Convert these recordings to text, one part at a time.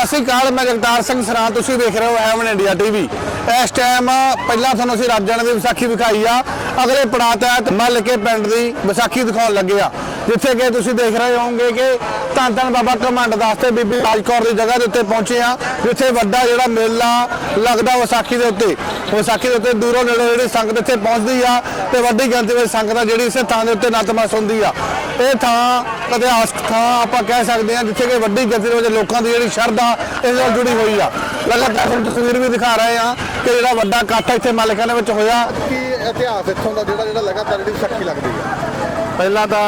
ਸਤਿ ਸ਼੍ਰੀ ਅਕਾਲ, ਮੈਂ ਜਗਤਾਰ ਸਿੰਘ ਸਰਾਂ ਤੁਸੀਂ ਵੇਖ ਰਹੇ ਹੋ ਐਵਨ ਇੰਡੀਆ ਟੀਵੀ ਇਸ ਟਾਈਮ ਪਹਿਲਾਂ ਤੁਹਾਨੂੰ ਅਸੀਂ ਰਾਜਣ ਦੀ ਵਿਸਾਖੀ ਵਿਖਾਈ ਆ। ਅਗਲੇ ਪੜਾਅ ਤਹਿਤ ਮੱਲ ਕੇ ਪਿੰਡ ਦੀ ਵਿਸਾਖੀ ਦਿਖਾਉਣ ਲੱਗੇ ਆ। ਜਿੱਥੇ ਕਿ ਤੁਸੀਂ ਦੇਖ ਰਹੇ ਹੋਵੋਗੇ ਕਿ ਧੰਨ ਧੰਨ ਬਾਬਾ ਕਮੰਡ ਦਾਸ ਤੇ ਬੀਬੀ ਰਾਜਕੌਰ ਦੀ ਜਗ੍ਹਾ ਦੇ ਉੱਤੇ ਪਹੁੰਚੇ ਆ ਜਿੱਥੇ ਵੱਡਾ ਜਿਹੜਾ ਮੇਲਾ ਲੱਗਦਾ ਵਿਸਾਖੀ ਦੇ ਉੱਤੇ। ਵਿਸਾਖੀ ਦੇ ਉੱਤੇ ਦੂਰੋਂ ਨੇੜੇ ਜਿਹੜੀ ਸੰਗਤ ਇੱਥੇ ਪਹੁੰਚਦੀ ਆ ਤੇ ਵੱਡੀ ਗਿਣਤੀ ਵਿੱਚ ਸੰਗਤ ਆ ਜਿਹੜੀ ਇਸੇ ਥਾਂ ਦੇ ਉੱਤੇ ਨਤਮਸਤ ਹੁੰਦੀ ਆ। ਇਹ ਥਾਂ ਇਤਿਹਾਸਕ ਥਾਂ ਆਪਾਂ ਕਹਿ ਸਕਦੇ ਹਾਂ ਜਿੱਥੇ ਕਿ ਵੱਡੀ ਗਿਣਤੀ ਦੇ ਵਿੱਚ ਲੋਕਾਂ ਦੀ ਜਿਹੜੀ ਸ਼ਰਧਾ ਇਸ ਨਾਲ ਜੁੜੀ ਹੋਈ ਆ। ਲਗਾਤਾਰ ਤੁਹਾਨੂੰ ਤਸਵੀਰ ਵੀ ਦਿਖਾ ਰਹੇ ਆ ਕਿ ਜਿਹੜਾ ਵੱਡਾ ਇਕੱਠ ਇੱਥੇ ਮਾਲਕਾਂ ਦੇ ਵਿੱਚ ਹੋਇਆ। ਕੀ ਇਤਿਹਾਸ ਇੱਥੋਂ ਦਾ ਜਿਹੜਾ ਜਿਹੜਾ ਲਗਾਤਾਰ ਜਿਹੜੀ ਵਿਸਾਖੀ ਲੱਗਦੀ ਹੈ ਪਹਿਲਾਂ ਤਾਂ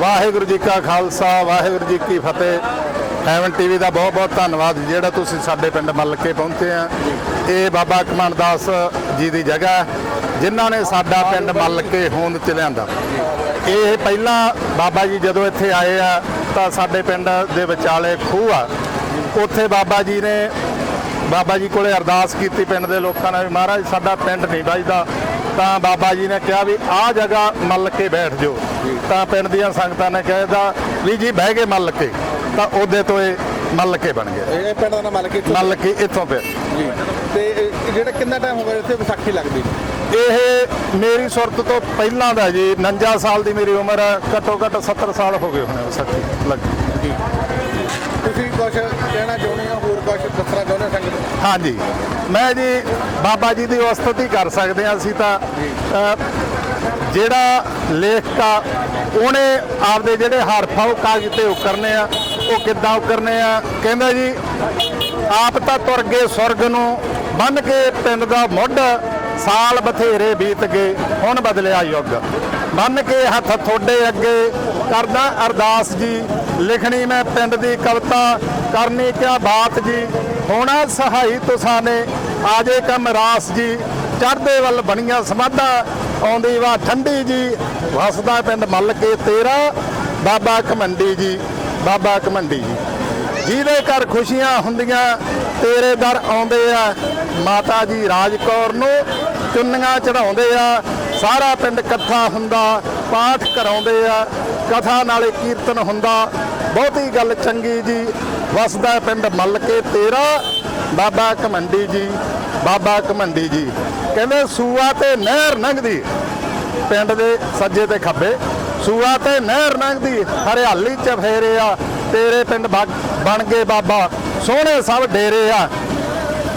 ਵਾਹਿਗੁਰੂ ਜੀ ਕਾ ਖਾਲਸਾ, ਵਾਹਿਗੁਰੂ ਜੀ ਕੀ ਫਤਿਹ। ਹੈਵਨ ਟੀਵੀ ਦਾ ਬਹੁਤ ਬਹੁਤ ਧੰਨਵਾਦ, ਜਿਹੜਾ ਤੁਸੀਂ ਸਾਡੇ ਪਿੰਡ ਮੱਲ ਕੇ ਪਹੁੰਚੇ ਆ। ਇਹ ਬਾਬਾ ਕਮਾਨ ਦਾਸ ਜੀ ਦੀ ਜਗ੍ਹਾ ਜਿਨ੍ਹਾਂ ਨੇ ਸਾਡਾ ਪਿੰਡ ਮੱਲ ਕੇ ਹੋਂਦ ਚ ਲਿਆਂਦਾ। ਇਹ ਪਹਿਲਾਂ ਬਾਬਾ ਜੀ ਜਦੋਂ ਇੱਥੇ ਆਏ ਆ, ਤਾਂ ਸਾਡੇ ਪਿੰਡ ਦੇ ਵਿਚਾਲੇ ਖੂਹ ਆ। ਉੱਥੇ ਬਾਬਾ ਜੀ ਨੇ, ਬਾਬਾ ਜੀ ਕੋਲੇ ਅਰਦਾਸ ਕੀਤੀ ਪਿੰਡ ਦੇ ਲੋਕਾਂ ਨੇ ਮਹਾਰਾਜ, ਸਾਡਾ ਪਿੰਡ ਨਹੀਂ ਵੱਜਦਾ। ਤਾਂ ਬਾਬਾ ਜੀ ਨੇ ਕਿਹਾ ਵੀ ਆਹ ਜਗ੍ਹਾ ਮੱਲ ਕੇ ਬੈਠ ਜਾਓ। ਤਾਂ ਪਿੰਡ ਦੀਆਂ ਸੰਗਤਾਂ ਨੇ ਕਹਿਦਾ ਵੀ ਜੀ ਬਹਿ ਕੇ ਮੱਲ ਕੇ ਤਾਂ ਉਹਦੇ ਤੋਂ ਇਹ ਮੱਲ ਕੇ ਬਣ ਗਿਆ ਇਹ ਪਿੰਡ ਦਾ ਨਾਮ ਮਲਕੀ ਮੱਲ ਕੇ ਇੱਥੋਂ ਫਿਰ ਜੀ। ਤੇ ਜਿਹੜਾ ਕਿੰਨਾ ਟਾਈਮ ਹੋ ਗਿਆ ਇੱਥੇ ਵਿਸਾਖੀ ਲੱਗਦੀ? ਇਹ ਮੇਰੀ ਸੁਰਤ ਤੋਂ ਪਹਿਲਾਂ ਦਾ ਜੀ 49 ਸਾਲ ਦੀ ਮੇਰੀ ਉਮਰ ਹੈ ਘੱਟੋ ਘੱਟ 70 ਸਾਲ ਹੋ ਗਏ ਹੋਣੇ ਵਿਸਾਖੀ ਲੱਗੀ ਤੁਸੀਂ ਕੁਝ ਕਹਿਣਾ ਚਾਹੁੰਦੇ ਹੋ ਹੋਰ ਕੁਝ ਦੱਸਣਾ ਚਾਹੁੰਦੇ ਹੋ ਸੰਗਤ ਨੂੰ? ਹਾਂਜੀ ਮੈਂ ਜੀ ਬਾਬਾ ਜੀ ਦੀ ਉਸਤਤੀ ਕਰ ਸਕਦੇ ਹਾਂ ਅਸੀਂ ਤਾਂ। ਜਿਹੜਾ ਲੇਖਕ ਆ ਉਹਨੇ ਆਪਦੇ ਜਿਹੜੇ ਹਰਫ ਆ ਉਹ ਕਾਗਜ਼ ਤੇ ਉਕਰਨੇ ਆ ਉਹ ਕਿੱਦਾਂ ਉਕਰਨੇ ਆ? ਕਹਿੰਦਾ ਜੀ ਆਪ ਤਾਂ ਤੁਰ ਗਏ ਸੁਰਗ ਨੂੰ ਬੰਨ ਕੇ ਪਿੰਡ ਦਾ ਮੁੱਢ ਸਾਲ ਬਥੇਰੇ ਬੀਤ ਗਏ, ਹੁਣ ਬਦਲਿਆ ਯੁੱਗ। ਬੰਨ ਕੇ ਹੱਥ ਤੁਹਾਡੇ ਅੱਗੇ ਕਰਦਾ ਅਰਦਾਸ ਜੀ, ਲਿਖਣੀ ਮੈਂ ਪਿੰਡ ਦੀ ਕਵਿਤਾ, ਕਰਨੀ ਕਿਆ ਬਾਤ ਜੀ। ਹੋਣਾ ਸਹਾਈ ਤੁਸਾਂ ਨੇ ਆਜੇ ਕਮ ਰਾਸ ਜੀ। ਚੜ੍ਹਦੇ ਵੱਲ ਬਣੀਆਂ ਸਮਾਧਾਂ, ਆਉਂਦੀ ਵਾ ਠੰਡੀ ਜੀ। ਵਸਦਾ ਪਿੰਡ ਮੱਲ ਕੇ ਤੇਰਾ, ਬਾਬਾ ਕਮੰਡੀ ਜੀ, ਬਾਬਾ ਕਮੰਡੀ ਜੀ। ਜਿਹਦੇ ਘਰ ਖੁਸ਼ੀਆਂ ਹੁੰਦੀਆਂ, ਤੇਰੇ ਦਰ ਆਉਂਦੇ ਆ। ਮਾਤਾ ਜੀ ਰਾਜਕੌਰ ਨੂੰ ਚੁੰਨੀਆਂ ਚੜਾਉਂਦੇ ਆ, ਸਾਰਾ ਪਿੰਡ ਇਕੱਠਾ ਹੁੰਦਾ, ਪਾਠ ਕਰਾਉਂਦੇ ਆ, ਕਥਾ ਨਾਲੇ ਕੀਰਤਨ ਹੁੰਦਾ। ਬਹੁਤੀ ਗੱਲ ਚੰਗੀ ਜੀ, ਵਸਦਾ ਪਿੰਡ ਮੱਲ ਕੇ ਤੇਰਾ। ਬਾਬਾ ਕਮੰਡੀ ਜੀ, ਬਾਬਾ ਕਮੰਡੀ ਜੀ, ਕਹਿੰਦੇ ਸੂਆ ਤੇ ਨਹਿਰ ਲੰਘਦੀ ਪਿੰਡ ਦੇ ਸੱਜੇ ਤੇ ਖੱਬੇ, ਸੂਆ ਤੇ ਨਹਿਰ ਲੰਘਦੀ ਹਰਿਆਲੀ ਚ ਫੇਰੇ ਆ, ਤੇਰੇ ਪਿੰਡ ਬਣ ਗਏ ਬਾਬਾ। ਸੋਹਣੇ ਸਭ ਡੇਰੇ ਆ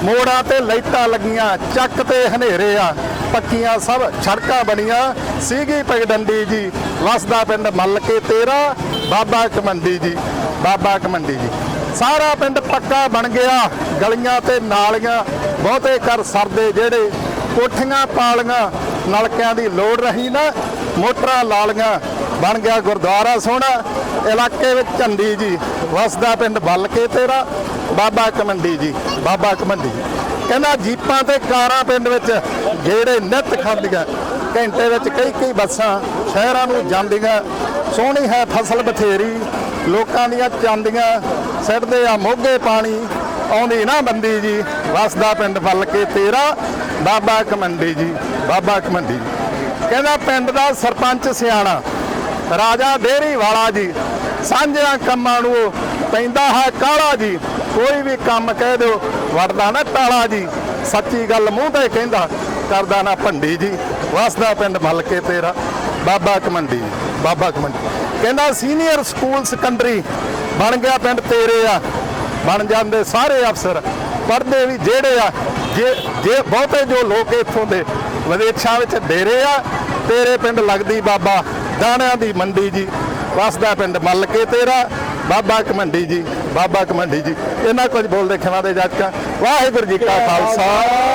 ਮੋੜਾਂ ਤੇ ਲਾਈਟਾਂ ਲੱਗੀਆਂ, ਚੱਕ ਤੇ ਹਨੇਰੇ ਆ, ਪੱਕੀਆਂ ਸਭ ਸੜਕਾਂ ਬਣੀਆਂ। ਸੀਗੀ ਪਗਡੰਡੀ ਜੀ, ਵਸਦਾ ਪਿੰਡ ਮੱਲ ਕੇ ਤੇਰਾ, ਬਾਬਾ ਕਮੰਡੀ ਜੀ, ਬਾਬਾ ਕਮੰਡੀ ਜੀ। ਸਾਰਾ ਪਿੰਡ ਪੱਕਾ ਬਣ ਗਿਆ, ਗਲੀਆਂ ਤੇ ਨਾਲੀਆਂ, ਬਹੁਤੇ ਕਰ ਸਰਦੇ ਜਿਹੜੇ, ਕੋਠੀਆਂ ਪਾਲੀਆਂ, ਨਲਕਿਆਂ ਦੀ ਲੋੜ ਰਹੀ ਨਾ, ਮੋਟਰਾਂ ਲਾਲੀਆਂ, ਬਣ ਗਿਆ ਗੁਰਦੁਆਰਾ ਸੋਹਣਾ। ਇਲਾਕੇ ਵਿੱਚ ਝੰਡੀ ਜੀ, ਵਸਦਾ ਪਿੰਡ ਬੱਲ ਕੇ ਤੇਰਾ ਬਾਬਾ ਕਮੰਡੀ ਜੀ, ਬਾਬਾ ਕਮੰਡੀ ਜੀ। ਕਹਿੰਦਾ ਜੀਪਾਂ ਤੇ ਕਾਰਾਂ ਪਿੰਡ ਵਿੱਚ ਜਿਹੜੇ ਨਿੱਤ ਖਾਂਦੀਆਂ। ਘੰਟੇ ਵਿੱਚ ਕਈ ਕਈ ਬੱਸਾਂ ਸ਼ਹਿਰਾਂ ਨੂੰ ਜਾਂਦੀਆਂ। ਸੋਹਣੀ ਹੈ ਫਸਲ ਬਥੇਰੀ, ਲੋਕਾਂ ਦੀਆਂ ਚਾਂਦੀਆਂ, ਸਿੱਟਦੇ ਆ ਮੋਗੇ ਪਾਣੀ। ਆਉਂਦੀ ਨਾ ਬੰਦੀ ਜੀ, ਵਸਦਾ ਪਿੰਡ ਬੱਲ ਕੇ ਤੇਰਾ। ਬਾਬਾ ਕਮੰਡੀ ਜੀ, ਬਾਬਾ ਕਮੰਡੀ ਜੀ। ਕਹਿੰਦਾ ਪਿੰਡ ਦਾ ਸਰਪੰਚ ਸਿਆਣਾ, ਰਾਜਾ ਦੇਰੀ ਵਾਲਾ ਜੀ। ਸਾਂਝਿਆਂ ਕੰਮਾਂ ਨੂੰ ਪੈਂਦਾ ਹੈ ਕਾਲਾ ਜੀ। ਕੋਈ ਵੀ ਕੰਮ ਕਹਿ ਦਿਓ, ਵੜਦਾ ਨਾ ਟਾਲਾ ਜੀ। ਸੱਚੀ ਗੱਲ ਮੂੰਹ ਤੇ ਕਹਿੰਦਾ, ਕਰਦਾ ਨਾ ਭੰਡੀ ਜੀ। ਵਸਦਾ ਪਿੰਡ ਮੱਲ ਕੇ ਤੇਰਾ। ਬਾਬਾ ਕਮੰਡੀ ਬਾਬਾ ਕਮੰਡੀ ਕਹਿੰਦਾ ਸੀਨੀਅਰ ਸਕੂਲ ਸੈਕੰਡਰੀ ਬਣ ਗਿਆ ਪਿੰਡ ਤੇਰੇ ਆ। ਬਣ ਜਾਂਦੇ ਸਾਰੇ ਅਫਸਰ। ਪੜ੍ਹਦੇ ਵੀ ਜਿਹੜੇ ਆ, ਜੇ ਜੇ ਬਹੁਤੇ ਜੋ ਲੋਕ ਇੱਥੋਂ ਦੇ ਵਿਦੇਸ਼ਾਂ ਵਿੱਚ ਡੇਰੇ ਆ, ਤੇਰੇ ਪਿੰਡ ਲੱਗਦੀ ਬਾਬਾ। ਦਾਣਿਆਂ ਦੀ ਮੰਡੀ ਜੀ। ਵਸਦਾ ਪਿੰਡ ਮੱਲ ਕੇ ਤੇਰਾ। ਬਾਬਾ ਕਮੰਡੀ ਜੀ ਬਾਬਾ ਕਮੰਡੀ ਜੀ ਇਹਨਾਂ ਕੁਝ ਬੋਲਦੇ ਖਿਮਾ ਦੇ ਜੱਟਾਂ ਵਾਹਿਗੁਰੂ ਜੀ ਕਾ ਖਾਲਸਾ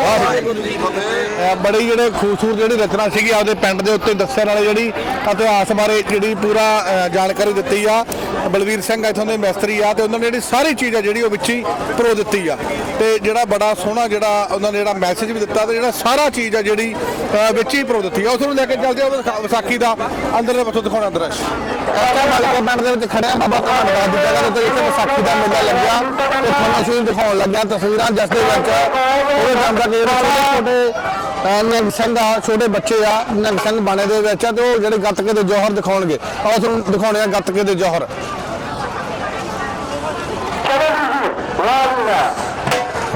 ਵਾਹਿਗੁਰੂ ਜੀ ਬੜੀ ਜਿਹੜੇ ਖੂਬਸੂਰਤ ਜਿਹੜੀ ਰਚਨਾ ਸੀਗੀ ਆਪਦੇ ਪਿੰਡ ਦੇ ਉੱਤੇ ਦੱਸਣ ਵਾਲੇ ਜਿਹੜੀ ਇਤਿਹਾਸ ਬਾਰੇ ਜਿਹੜੀ ਪੂਰਾ ਜਾਣਕਾਰੀ ਦਿੱਤੀ ਆ। ਬਲਵੀਰ ਸਿੰਘ ਇੱਥੋਂ ਦੇ ਮਿਸਤਰੀ ਆ ਤੇ ਉਹਨਾਂ ਨੇ ਜਿਹੜੀ ਸਾਰੀ ਚੀਜ਼ ਆ ਜਿਹੜੀ ਉਹ ਵਿੱਚ ਹੀ ਪਰੋ ਦਿੱਤੀ ਆ। ਤੇ ਜਿਹੜਾ ਬੜਾ ਸੋਹਣਾ ਜਿਹੜਾ ਉਹਨਾਂ ਨੇ ਜਿਹੜਾ ਮੈਸੇਜ ਵੀ ਦਿੱਤਾ ਤੇ ਜਿਹੜਾ ਸਾਰਾ ਚੀਜ਼ ਆ ਜਿਹੜੀ ਵਿੱਚ ਹੀ ਪਰੋ ਦਿੱਤੀ ਆ। ਉਸ ਨੂੰ ਲੈ ਕੇ ਚੱਲਦੇ ਆ ਵਿਸਾਖੀ ਦਾ ਅੰਦਰ ਦੇ ਦਿਖਾਉਣਾ ਦ੍ਰਿਸ਼ ਆਪਾਂ ਮਲਕੇ ਪਿੰਡ ਦੇ ਵਿੱਚ ਖੜਿਆ ਬਾਬਾ ਧੰਨਵਾਦ ਦੀ ਜਗ੍ਹਾ ਦੇ ਉੱਤੇ ਜਿੱਥੇ ਵਿਸਾਖੀ ਦਾ ਮੇਲਾ ਲੱਗਿਆ। ਤੇ ਤੁਹਾਨੂੰ ਅਸੀਂ ਦਿਖਾਉਣ ਲੱਗਿਆ ਤਸਵੀਰਾਂ ਜਿਸ ਦੇ ਵਿੱਚ। ਉਹਦੇ ਨਾਮ ਦਾ ਜਿਹੜੇ ਛੋਟੇ ਛੋਟੇ ਨਿਹੰਗ ਸਿੰਘ ਆ ਛੋਟੇ ਬੱਚੇ ਆ ਨਿਹੰਗ ਸਿੰਘ ਬਾਣੇ ਦੇ ਵਿੱਚ ਆ ਤੇ ਉਹ ਜਿਹੜੇ ਗੱਤਕੇ ਦੇ ਜੋਹਰ ਦਿਖਾਉਣਗੇ। ਆਓ ਤੁਹਾਨੂੰ ਦਿਖਾਉਣੇ ਆ ਗੱਤਕੇ ਦੇ ਜੋਹਰ।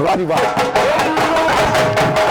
ਵਾਹ ਜੀ ਵਾਹ। ਪਿੰਡ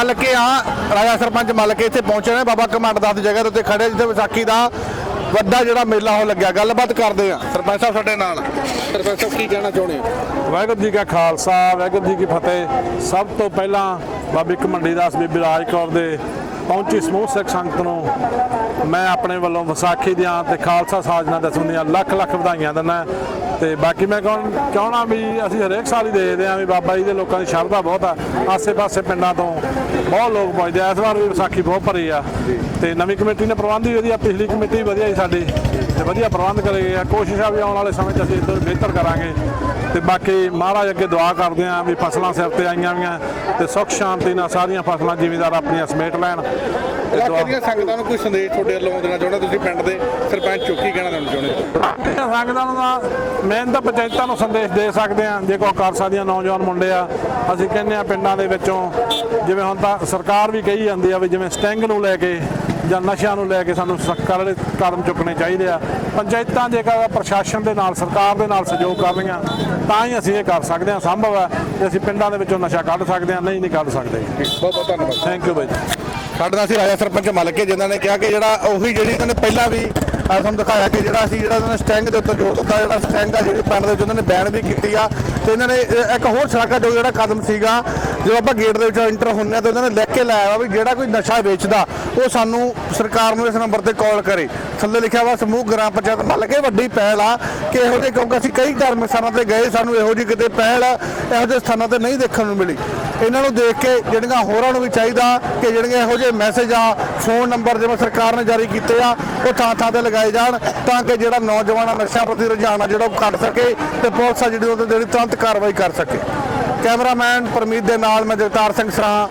ਮੱਲ ਕੇ ਆ, ਰਾਜਾ ਸਰਪੰਚ ਮੱਲ ਕੇ ਇੱਥੇ ਪਹੁੰਚੇ ਨੇ, ਬਾਬਾ ਕਮਾਂਡ ਦਾਸ ਦੀ ਜਗ੍ਹਾ ਦੇ ਉੱਤੇ ਖੜੇ, ਜਿੱਥੇ ਵਿਸਾਖੀ ਦਾ ਵੱਡਾ ਜਿਹੜਾ ਮੇਲਾ ਹੋ ਲੱਗਿਆ। ਗੱਲਬਾਤ ਕਰਦੇ ਆ ਸਰਪੰਚ ਸਾਹਿਬ ਸਾਡੇ ਨਾਲ। ਸਰਪੰਚ ਸਾਹਿਬ, ਕੀ ਕਹਿਣਾ ਚਾਹੁੰਦੇ ਹੋ? ਵਾਹਿਗੁਰੂ ਜੀ ਕਾ ਖਾਲਸਾ, ਵਾਹਿਗੁਰੂ ਜੀ ਕੀ ਫਤਿਹ। ਸਭ ਤੋਂ ਪਹਿਲਾਂ ਬਾਬੀ ਕਮੰਡੀ ਦਾਸ ਬੀਬੀ ਰਾਜ ਕੌਰ ਦੇ ਪਹੁੰਚੀ ਸਮੂਹ ਸਿੱਖ ਸੰਗਤ ਨੂੰ। ਮੈਂ ਆਪਣੇ ਵੱਲੋਂ ਵਿਸਾਖੀ ਦੀਆਂ ਤੇ ਖਾਲਸਾ ਸਾਜਨਾ ਦਸਮ ਦੀਆਂ ਲੱਖ ਲੱਖ ਵਧਾਈਆਂ ਦਿੰਦਾ। ਤੇ ਬਾਕੀ ਮੈਂ ਕਹਣ ਚਾਹਣਾ ਵੀ ਅਸੀਂ ਹਰੇਕ ਸਾਲ ਹੀ ਦੇਖਦੇ ਆਂ ਵੀ ਬਾਬਾ ਜੀ ਦੇ ਲੋਕਾਂ ਦੀ ਸ਼ਰਧਾ ਬਹੁਤ ਆ। ਆਸੇ-ਪਾਸੇ ਪਿੰਡਾਂ ਤੋਂ ਬਹੁਤ ਲੋਕ ਪਹੁੰਚਦੇ ਆ। ਇਸ ਵਾਰ ਵੀ ਵਿਸਾਖੀ ਬਹੁਤ ਭਰੀ ਆ। ਤੇ ਨਵੀਂ ਕਮੇਟੀ ਨੇ ਪ੍ਰਬੰਧ ਵੀ ਵਧੀਆ, ਪਿਛਲੀ ਕਮੇਟੀ ਵੀ ਵਧੀਆ ਸੀ ਸਾਡੀ। ਤੇ ਵਧੀਆ ਪ੍ਰਬੰਧ ਕਰੇ ਗਏ ਆ। ਕੋਸ਼ਿਸ਼ ਆ ਵੀ ਆਉਣ ਵਾਲੇ ਸਮੇਂ 'ਚ ਅਸੀਂ ਇਦੋਂ ਬਿਹਤਰ ਕਰਾਂਗੇ। ਤੇ ਬਾਕੀ ਮਹਾਰਾਜ ਅੱਗੇ ਦੁਆ ਕਰਦੇ ਆਂ ਵੀ ਫਸਲਾਂ ਸਿਰ ਤੇ ਆਈਆਂ ਵੀਆਂ ਤੇ ਸੁੱਖ ਸ਼ਾਂਤੀ ਨਾਲ ਸਾਰੀਆਂ ਫਸਲਾਂ ਜ਼ਿਮੀਦਾਰ ਆਪਣੀਆਂ ਸਮੇਟ ਲੈਣ। ਤੇ ਇਲਾਕੇ ਦੁਆ ਸੰਗਤਾਂ ਨੂੰ ਕੋਈ ਸੰਦੇਸ਼ ਤੁਹਾਡੇ ਵੱਲੋਂ ਦੇਣਾ ਚਾਹੁੰਦੇ ਤੁਸੀਂ ਪਿੰਡ ਦੇ ਸਰਪੰਚ ਚੌਕੀ ਕਹਿਣਾ ਦੇਣਾ ਚਾਹੁੰਦੇ ਹੋ? ਸੰਗਤਾਂ ਨੂੰ ਤਾਂ ਮੇਨ ਤਾਂ ਪੰਚਾਇਤਾਂ ਨੂੰ ਸੰਦੇਸ਼ ਦੇ ਸਕਦੇ ਆ। ਜੇ ਕੋਈ ਕਰ ਸਕਦੀਆਂ ਨੌਜਵਾਨ ਮੁੰਡੇ ਆ ਅਸੀਂ ਕਹਿੰਦੇ ਆ ਪਿੰਡਾਂ ਦੇ ਵਿੱਚੋਂ ਜਿਵੇਂ ਹੁਣ ਤਾਂ ਸਰਕਾਰ ਵੀ ਕਹੀ ਜਾਂਦੀ ਆ ਵੀ ਜਿਵੇਂ ਸਟੈਂਗ ਨੂੰ ਲੈ ਕੇ ਜਾਂ ਨਸ਼ਿਆਂ ਨੂੰ ਲੈ ਕੇ ਸਾਨੂੰ ਸਰਕਾਰ ਵਾਲੇ ਕਦਮ ਚੁੱਕਣੇ ਚਾਹੀਦੇ ਆ। ਪੰਚਾਇਤਾਂ ਜੇਕਰ ਪ੍ਰਸ਼ਾਸਨ ਦੇ ਨਾਲ ਸਰਕਾਰ ਦੇ ਨਾਲ ਸਹਿਯੋਗ ਕਰ ਰਹੀਆਂ ਤਾਂ ਹੀ ਅਸੀਂ ਇਹ ਕਰ ਸਕਦੇ ਹਾਂ। ਸੰਭਵ ਹੈ ਕਿ ਅਸੀਂ ਪਿੰਡਾਂ ਦੇ ਵਿੱਚੋਂ ਨਸ਼ਾ ਕੱਢ ਸਕਦੇ ਹਾਂ ਨਹੀਂ ਨਹੀਂ ਕੱਢ ਸਕਦੇ। ਬਹੁਤ ਬਹੁਤ ਧੰਨਵਾਦ। Thank you bye. ਸਾਡੇ ਨਾਲ ਸੀ ਰਾਜਾ ਸਰਪੰਚ ਮੱਲ ਕੇ ਜਿਨ੍ਹਾਂ ਨੇ ਕਿਹਾ ਕਿ ਜਿਹੜਾ ਉਹੀ ਜਿਹੜੀ ਇਹਨਾਂ ਨੇ ਪਹਿਲਾਂ ਵੀ ਆ ਤੁਹਾਨੂੰ ਦਿਖਾਇਆ ਕਿ ਜਿਹੜਾ ਅਸੀਂ ਜਿਹੜਾ ਇਹਨਾਂ ਨੇ ਸਟੈਂਗ ਦੇ ਉੱਤੇ ਜੋੜ ਦਿੱਤਾ ਜਿਹੜਾ ਸਟੈਂਗ ਆ ਜਿਹੜੀ ਪਿੰਡ ਦੇ ਵਿੱਚ ਉਹਨਾਂ ਨੇ ਬੈਨ ਵੀ ਕੀਤੀ ਆ। ਤੇ ਇਹਨਾਂ ਨੇ ਇੱਕ ਹੋਰ ਸ਼ਲਾਘਾਯੋਗ ਜਿਹੜਾ ਕਦਮ ਸੀਗਾ ਜਦੋਂ ਆਪਾਂ ਗੇਟ ਦੇ ਵਿੱਚੋਂ ਐਂਟਰ ਹੁੰਦੇ ਆ ਤਾਂ ਉਹਨਾਂ ਨੇ ਲਿਖ ਕੇ ਲਾਇਆ ਵਾ ਵੀ ਜਿਹੜਾ ਕੋਈ ਨਸ਼ਾ ਵੇਚਦਾ, ਉਹ ਸਾਨੂੰ ਸਰਕਾਰ ਨੂੰ ਇਸ ਨੰਬਰ ਤੇ ਕਾਲ ਕਰੇ। ਥੱਲੇ ਲਿਖਿਆ ਵਾ, ਸਮੂਹ, ਗ੍ਰਾਮ ਪੰਚਾਇਤ ਮੰਨ ਕੇ ਵੱਡੀ ਪਹਿਲ ਆ ਕਿ ਇਹੋ ਜਿਹੇ ਕਿਉਂਕਿ ਅਸੀਂ ਕਈ ਧਾਰਮਿਕ ਸਥਾਨਾਂ ਤੇ ਗਏ, ਸਾਨੂੰ ਇਹੋ ਜਿਹੀ ਕਿਤੇ ਪਹਿਲ, ਇਹੋ ਜਿਹੇ ਸਥਾਨਾਂ ਤੇ ਨਹੀਂ ਦੇਖਣ ਨੂੰ ਮਿਲੀ। ਇਹਨਾਂ ਨੂੰ ਦੇਖ ਕੇ ਜਿਹੜੀਆਂ ਹੋਰਾਂ ਨੂੰ ਵੀ ਚਾਹੀਦਾ ਕਿ ਜਿਹੜੀਆਂ ਇਹੋ ਜਿਹੇ ਮੈਸੇਜ ਆ ਫੋਨ ਨੰਬਰ ਜਿਵੇਂ ਸਰਕਾਰ ਨੇ ਜਾਰੀ ਕੀਤੇ ਆ, ਉਹ ਥਾਂ ਥਾਂ ਤੇ ਲਗਾਏ ਜਾਣ ਤਾਂ ਕਿ ਜਿਹੜਾ ਨੌਜਵਾਨਾਂ ਨਸ਼ਾ ਪ੍ਰਤੀ ਰੁਝਾਨ ਆ ਜਿਹੜਾ ਉਹ ਘਟ ਸਕੇ ਤੇ ਪੁਲਿਸ ਆ ਜਿਹੜੀ ਉਹਦੇ ਜਿਹੜੀ ਤੁਰੰਤ ਕਾਰਵਾਈ ਕਰ ਸਕੇ। ਕੈਮਰਾਮੈਨ ਪਰਮੀਤ ਦੇ ਨਾਲ ਮੈਂ ਜਗਤਾਰ ਸਿੰਘ ਸਰਾਂ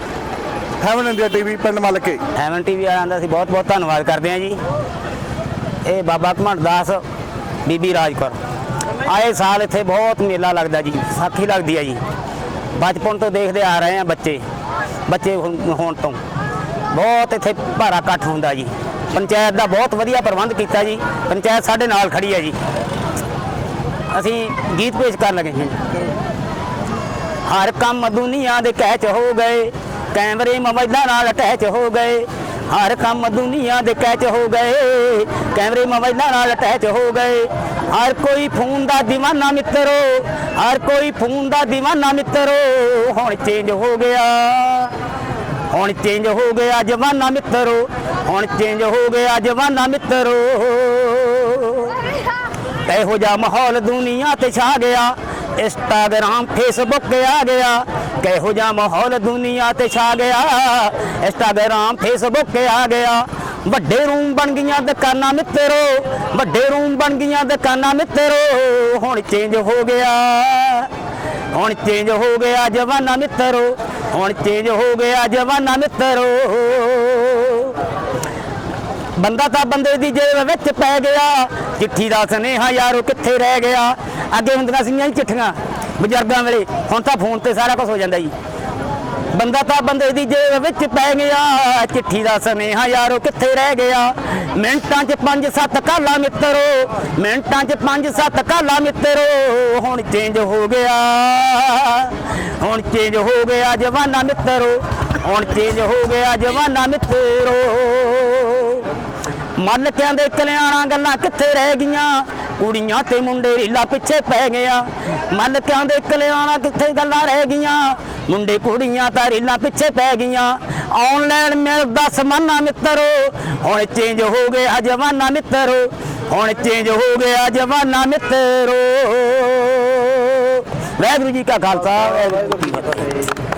ਹੈਵਨ ਇੰਡੀਆ ਟੀਵੀ ਪਿੰਡ ਮਲਕੇ। ਐਮਨ ਟੀਵੀ ਵਾਲਿਆਂ ਦਾ ਅਸੀਂ ਬਹੁਤ ਬਹੁਤ ਧੰਨਵਾਦ ਕਰਦੇ ਹਾਂ ਜੀ। ਇਹ ਬਾਬਾ ਘਮੰਡ ਦਾਸ, ਬੀਬੀ ਰਾਜਕੌਰ। ਆਏ ਸਾਲ ਇੱਥੇ ਬਹੁਤ ਮੇਲਾ ਲੱਗਦਾ ਜੀ, ਸਾਖੀ ਲੱਗਦੀ ਹੈ ਜੀ। ਬਚਪਨ ਤੋਂ ਦੇਖਦੇ ਆ ਰਹੇ ਆ ਬੱਚੇ ਬੱਚੇ ਹੋਣ ਤੋਂ। ਬਹੁਤ ਇੱਥੇ ਭਾਰਾ ਇਕੱਠ ਹੁੰਦਾ ਜੀ। ਪੰਚਾਇਤ ਦਾ ਬਹੁਤ ਵਧੀਆ ਪ੍ਰਬੰਧ ਕੀਤਾ ਜੀ। ਪੰਚਾਇਤ ਸਾਡੇ ਨਾਲ ਖੜੀ ਹੈ ਜੀ। ਅਸੀਂ ਗੀਤ ਪੇਸ਼ ਕਰਨ ਲੱਗੇ ਹਾਂ ਹਰ ਕੰਮ ਦੁਨੀਆ ਦੇ ਕੈਚ ਹੋ ਗਏ। ਕੈਮਰੇ ਮੋਬਾਈਲਾਂ ਨਾਲ ਅਟੈਚ ਹੋ ਗਏ। ਹਰ ਕੰਮ ਦੁਨੀਆ ਦੇ ਕੈਚ ਹੋ ਗਏ। ਕੈਮਰੇ ਮੋਬਾਈਲਾਂ ਨਾਲ ਅਟੈਚ ਹੋ ਗਏ। ਹਰ ਕੋਈ ਫੋਨ ਦਾ دیਵਾਨਾ ਮਿੱਤਰੋ ਹਰ ਕੋਈ ਫੋਨ ਦਾ دیਵਾਨਾ ਮਿੱਤਰੋ ਹੁਣ ਚੇਂਜ ਹੋ ਗਿਆ। ਹੁਣ ਚੇਂਜ ਹੋ ਗਿਆ ਜਵਾਨਾ ਮਿੱਤਰੋ ਹੁਣ ਚੇਂਜ ਹੋ ਗਿਆ ਜਵਾਨਾ ਮਿੱਤਰੋ। ਇਹੋ ਜਿਹਾ ਮਾਹੌਲ ਦੁਨੀਆ ਤੇ ਛਾ ਗਿਆ। ਇੰਸਟਾਗ੍ਰਾਮ ਫੇਸਬੁੱਕ ਆ ਗਿਆ, ਕਿਹੋ ਜਿਹਾ ਮਾਹੌਲ ਦੁਨੀਆ ਤੇ ਛਾ ਗਿਆ। ਇੰਸਟਾਗ੍ਰਾਮ ਫੇਸਬੁੱਕ ਆ ਗਿਆ। ਵੱਡੇ ਰੂਮ ਬਣ ਗਈਆਂ ਦੁਕਾਨਾਂ ਮਿੱਤਰੋ, ਵੱਡੇ ਰੂਮ ਬਣ ਗਈਆਂ ਦੁਕਾਨਾਂ ਮਿੱਤਰੋ, ਹੁਣ ਚੇਂਜ ਹੋ ਗਿਆ। ਹੁਣ ਚੇਂਜ ਹੋ ਗਿਆ ਜਵਾਨਾ ਮਿੱਤਰੋ, ਹੁਣ ਚੇਂਜ ਹੋ ਗਿਆ ਜਵਾਨਾ ਮਿੱਤਰੋ। ਬੰਦਾ ਤਾਂ ਬੰਦੇ ਦੀ ਜੇਬ ਵਿੱਚ ਪੈ ਗਿਆ। ਚਿੱਠੀ ਦਾ ਸੁਨੇਹਾ ਯਾਰੋ ਕਿੱਥੇ ਰਹਿ ਗਿਆ? ਅੱਗੇ ਹੁੰਦੀਆਂ ਸੀਗੀਆਂ ਜੀ ਚਿੱਠੀਆਂ ਬਜ਼ੁਰਗਾਂ ਵੇਲੇ। ਹੁਣ ਤਾਂ ਫੋਨ ਤੇ ਸਾਰਾ ਕੁਝ ਹੋ ਜਾਂਦਾ ਜੀ। ਬੰਦਾ ਤਾਂ ਬੰਦੇ ਦੀ ਜੇਬ ਵਿੱਚ ਪੈ ਗਿਆ। ਚਿੱਠੀ ਦਾ ਸੁਨੇਹਾ ਯਾਰੋ ਕਿੱਥੇ ਰਹਿ ਗਿਆ? ਮਿੰਟਾਂ 'ਚ ਪੰਜ ਸੱਤ ਕਾਲਾ ਮਿੱਤਰੋ, ਮਿੰਟਾਂ 'ਚ ਪੰਜ ਸੱਤ ਕਾਲਾ ਮਿੱਤਰੋ, ਹੁਣ ਚੇਂਜ ਹੋ ਗਿਆ। ਹੁਣ ਚੇਂਜ ਹੋ ਗਿਆ ਜਵਾਨਾ ਮਿੱਤਰੋ, ਹੁਣ ਚੇਂਜ ਹੋ ਗਿਆ ਜਵਾਨਾ ਮਿੱਤਰੋ। ਮੱਲ ਕਹਿੰਦੇ ਕਲਿਆਣਾ ਗੱਲਾਂ ਕਿੱਥੇ ਰਹਿ ਗਈਆਂ? ਕੁੜੀਆਂ ਤੇ ਮੁੰਡੇ ਰੀਲਾ ਪਿੱਛੇ ਪੈ ਗਿਆ ਮੱਲ ਕਹਿੰਦੇ ਕਲਿਆਣਾ ਕਿੱਥੇ ਗੱਲਾਂ ਰਹਿ ਗਈਆਂ? ਮੁੰਡੇ ਕੁੜੀਆਂ ਤਾਂ ਰੀਲਾ ਪਿੱਛੇ ਪੈ ਗਈਆਂ। ਆਨਲਾਈਨ ਮਿਲਦਾ ਸਮਾਨਾ ਮਿੱਤਰੋ, ਹੁਣ ਚੇਂਜ ਹੋ ਗਿਆ ਜਵਾਨਾ ਮਿੱਤਰੋ। ਹੁਣ ਚੇਂਜ ਹੋ ਗਿਆ ਜਵਾਨਾ ਮਿੱਤਰੋ। ਵਾਹਿਗੁਰੂ ਜੀ ਕਾ ਖਾਲਸਾ, ਵਾਹਿਗੁਰੂ ਜੀ ਕੀ ਫਤਿਹ।